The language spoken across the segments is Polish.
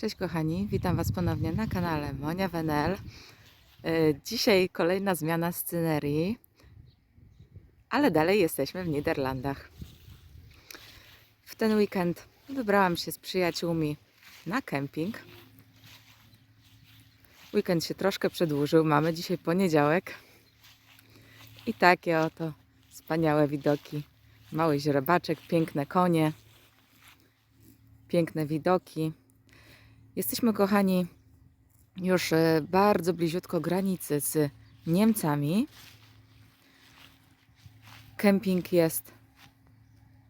Cześć kochani, witam Was ponownie na kanale Monia Wenel. E, Dzisiaj kolejna zmiana scenerii, ale dalej jesteśmy w Niderlandach. W ten weekend wybrałam się z przyjaciółmi na kemping. Weekend się troszkę przedłużył, mamy dzisiaj poniedziałek i takie oto wspaniałe widoki. Mały źrebaczek, piękne konie, piękne widoki. Jesteśmy, kochani, już e, bardzo bliziutko granicy z Niemcami. Kemping jest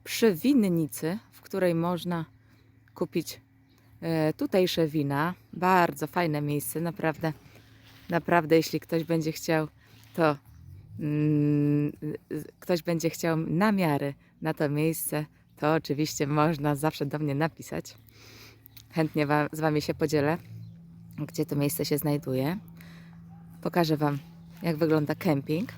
przy winnicy, w której można kupić e, tutejsze wina. Bardzo fajne miejsce, naprawdę. Naprawdę, jeśli ktoś będzie chciał, to mm, ktoś będzie chciał namiary na to miejsce, to oczywiście można zawsze do mnie napisać. Chętnie wam, z Wami się podzielę, gdzie to miejsce się znajduje. Pokażę Wam, jak wygląda kemping.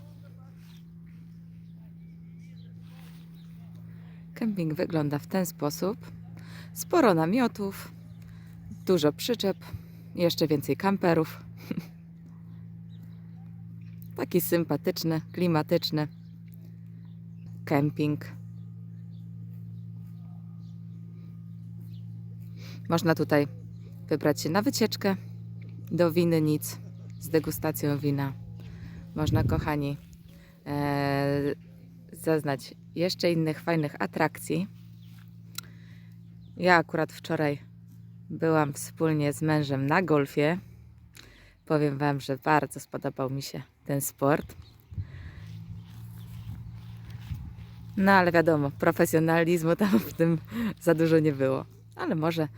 Kemping wygląda w ten sposób. Sporo namiotów, dużo przyczep, jeszcze więcej kamperów. Taki sympatyczny, klimatyczny kemping. Można tutaj wybrać się na wycieczkę do Winnic z degustacją wina. Można, kochani, e, zaznać jeszcze innych fajnych atrakcji. Ja akurat wczoraj byłam wspólnie z mężem na golfie. Powiem Wam, że bardzo spodobał mi się ten sport. No ale wiadomo, profesjonalizmu tam w tym za dużo nie było. Ale może,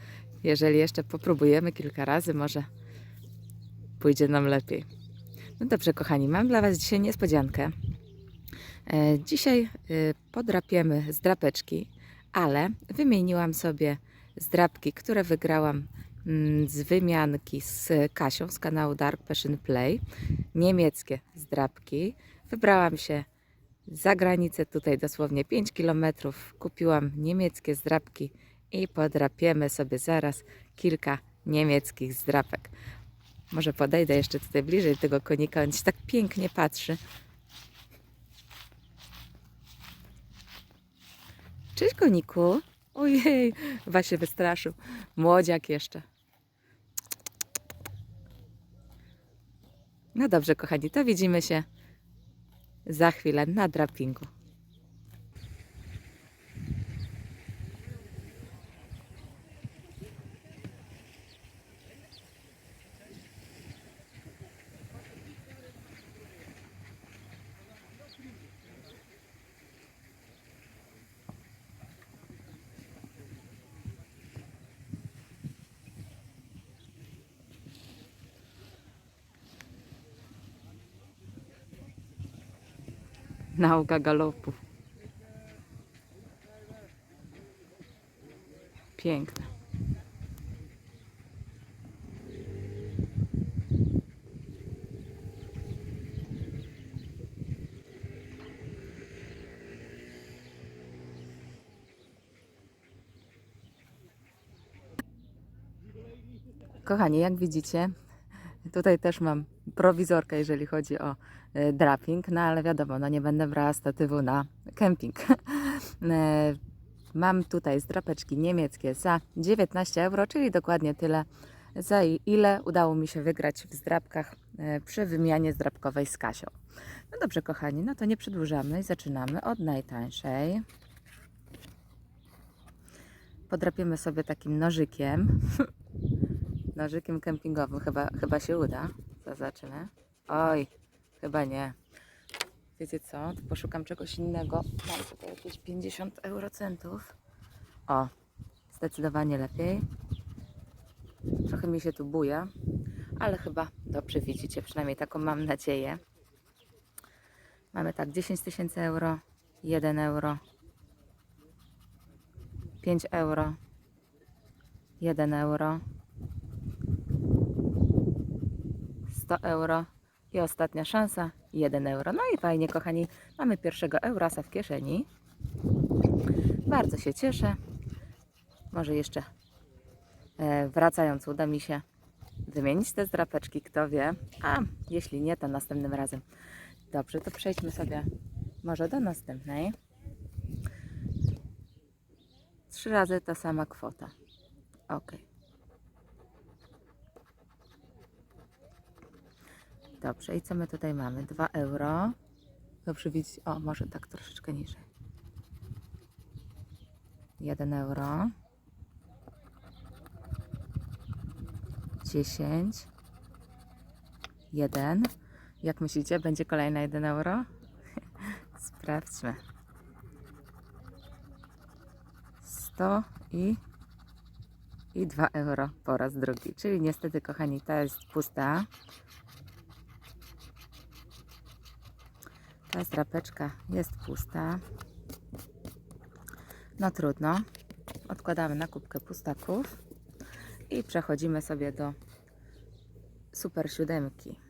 jeżeli jeszcze popróbujemy kilka razy, może pójdzie nam lepiej. No dobrze, kochani, mam dla Was dzisiaj niespodziankę. E, Dzisiaj e, podrapiemy zdrapeczki, ale wymieniłam sobie zdrapki, które wygrałam mm, z wymianki z Kasią z kanału Dark Passion Play. Niemieckie zdrapki. Wybrałam się za granicę, tutaj dosłownie 5 km. Kupiłam niemieckie zdrapki i podrapiemy sobie zaraz kilka niemieckich zdrapek. Może podejdę jeszcze tutaj bliżej tego konika, on się tak pięknie patrzy. Cześć koniku. Ojej, chyba się wystraszył. Młodziak jeszcze. No dobrze, kochani, to widzimy się za chwilę na drapingu. Nauka galopu. Piękne. Kochani, jak widzicie, tutaj też mam prowizorkę, jeżeli chodzi o e, draping, no ale wiadomo, no nie będę brała statywu na kemping. E, Mam tutaj zdrapeczki niemieckie za 19 euro, czyli dokładnie tyle, za ile udało mi się wygrać w zdrapkach e, przy wymianie zdrapkowej z Kasią. No dobrze, kochani, no to nie przedłużamy i zaczynamy od najtańszej. Podrapiemy sobie takim nożykiem. nożykiem kempingowym chyba, chyba się uda. Zobaczymy. Oj, chyba nie. Wiecie co? Poszukam czegoś innego. Mam tutaj jakieś 50 eurocentów. O, zdecydowanie lepiej. Trochę mi się tu buja, ale chyba dobrze widzicie, przynajmniej taką mam nadzieję. Mamy tak 10 tysięcy euro, 1 euro, 5 euro, 1 euro, 100 euro i ostatnia szansa 1 euro. No i fajnie, kochani, mamy pierwszego eurasa w kieszeni. Bardzo się cieszę. Może jeszcze e, wracając uda mi się wymienić te zdrapeczki, kto wie. A jeśli nie, to następnym razem. Dobrze, to przejdźmy sobie może do następnej. Trzy razy ta sama kwota. Ok. Dobrze, i co my tutaj mamy? 2 euro. Dobrze widzieć. O, może tak troszeczkę niżej. 1 euro. 10. 1. Jak myślicie, będzie kolejna 1 euro? Sprawdźmy. 100 i, i 2 euro po raz drugi. Czyli niestety, kochani, ta jest pusta. Ta zdrapeczka jest pusta. No trudno. Odkładamy na kubkę pustaków i przechodzimy sobie do super siódemki.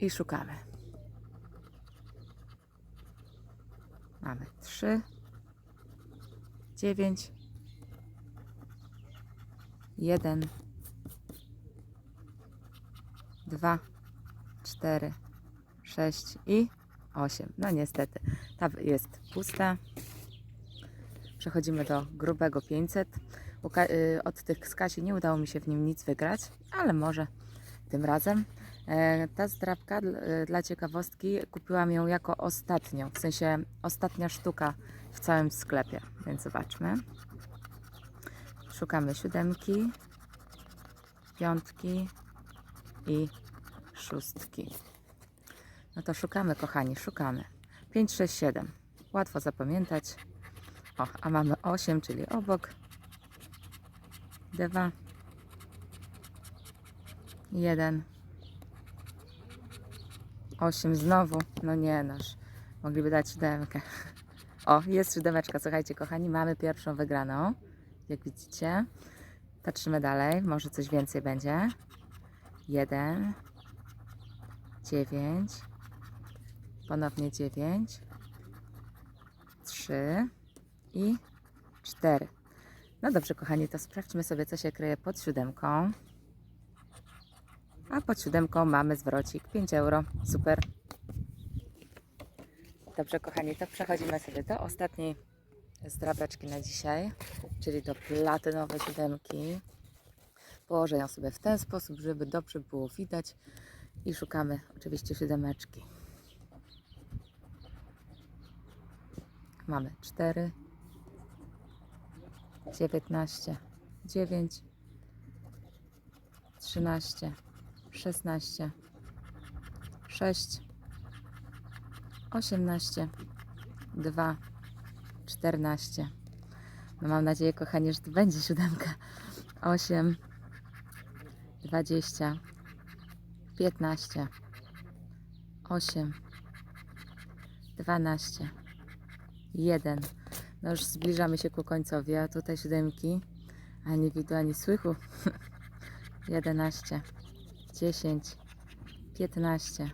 I szukamy. Mamy 3, 9, 1, 2, 4, 6 i 8. No niestety, ta jest pusta. Przechodzimy do grubego 500. Uka- y, Od tych z Kasi nie udało mi się w nim nic wygrać, ale może tym razem. E, Ta zdrabka y, dla ciekawostki kupiłam ją jako ostatnią, w sensie ostatnia sztuka w całym sklepie, więc zobaczmy. Szukamy siódemki, piątki i szóstki. No to szukamy, kochani, szukamy. 5, 6, 7. Łatwo zapamiętać. O, a mamy 8, czyli obok. 2, 1, 8 znowu. No nie, noż. Mogliby dać siódemkę. O, jest siódemeczka. Słuchajcie, kochani, mamy pierwszą wygraną. Jak widzicie. Patrzymy dalej. Może coś więcej będzie. 1, 9, ponownie 9, 3 i 4. No dobrze, kochani, to sprawdźmy sobie, co się kryje pod siódemką. A pod siódemką mamy zwrocik 5 euro. Super. Dobrze, kochani, to przechodzimy sobie do ostatniej zdrabeczki na dzisiaj, czyli do platynowej siódemki. Położę ją sobie w ten sposób, żeby dobrze było widać i szukamy oczywiście siódemeczki. Mamy 4, 19, 9, 13, 16, 6, 18, 2, 14. No mam nadzieję, kochani, że to będzie siódemka. 8, 20, 15, 8, 12, 1. No już zbliżamy się ku końcowi, a tutaj siódemki, ani widu, ani słychu. 11, 10, 15,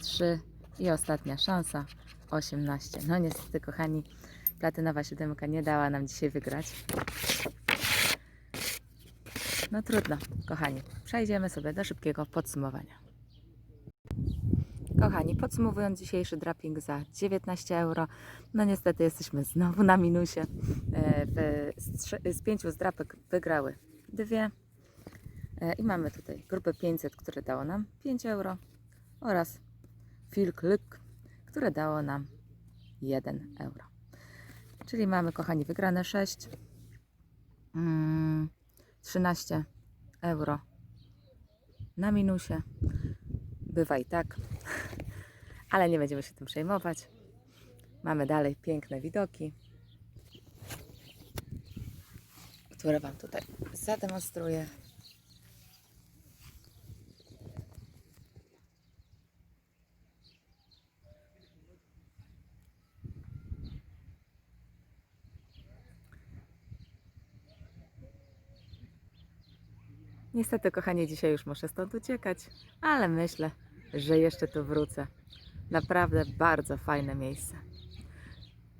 3 i ostatnia szansa 18. No niestety, kochani, platynowa siódemka nie dała nam dzisiaj wygrać. No trudno, kochani. Przejdziemy sobie do szybkiego podsumowania. Kochani, podsumowując dzisiejszy draping za 19 euro, no niestety jesteśmy znowu na minusie. E, Z, pięciu zdrapek wygrały dwie. E, I mamy tutaj grupę 500, które dało nam 5 euro oraz Click, które dało nam 1 euro. Czyli mamy, kochani, wygrane 6, mm, 13 euro na minusie. Bywa i tak, ale nie będziemy się tym przejmować. Mamy dalej piękne widoki, które Wam tutaj zademonstruję. Niestety, kochanie, dzisiaj już muszę stąd uciekać, ale myślę, że jeszcze tu wrócę. Naprawdę bardzo fajne miejsce.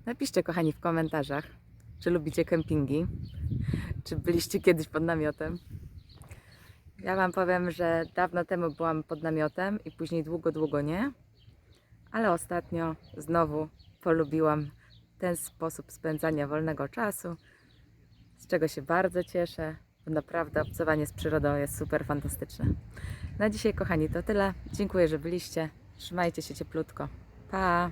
Napiszcie, kochani, w komentarzach, czy lubicie kempingi, czy byliście kiedyś pod namiotem. Ja Wam powiem, że dawno temu byłam pod namiotem i później długo, długo nie, ale ostatnio znowu polubiłam ten sposób spędzania wolnego czasu, z czego się bardzo cieszę, naprawdę obcowanie z przyrodą jest super fantastyczne. Na dzisiaj, kochani, to tyle. Dziękuję, że byliście. Trzymajcie się cieplutko. Pa!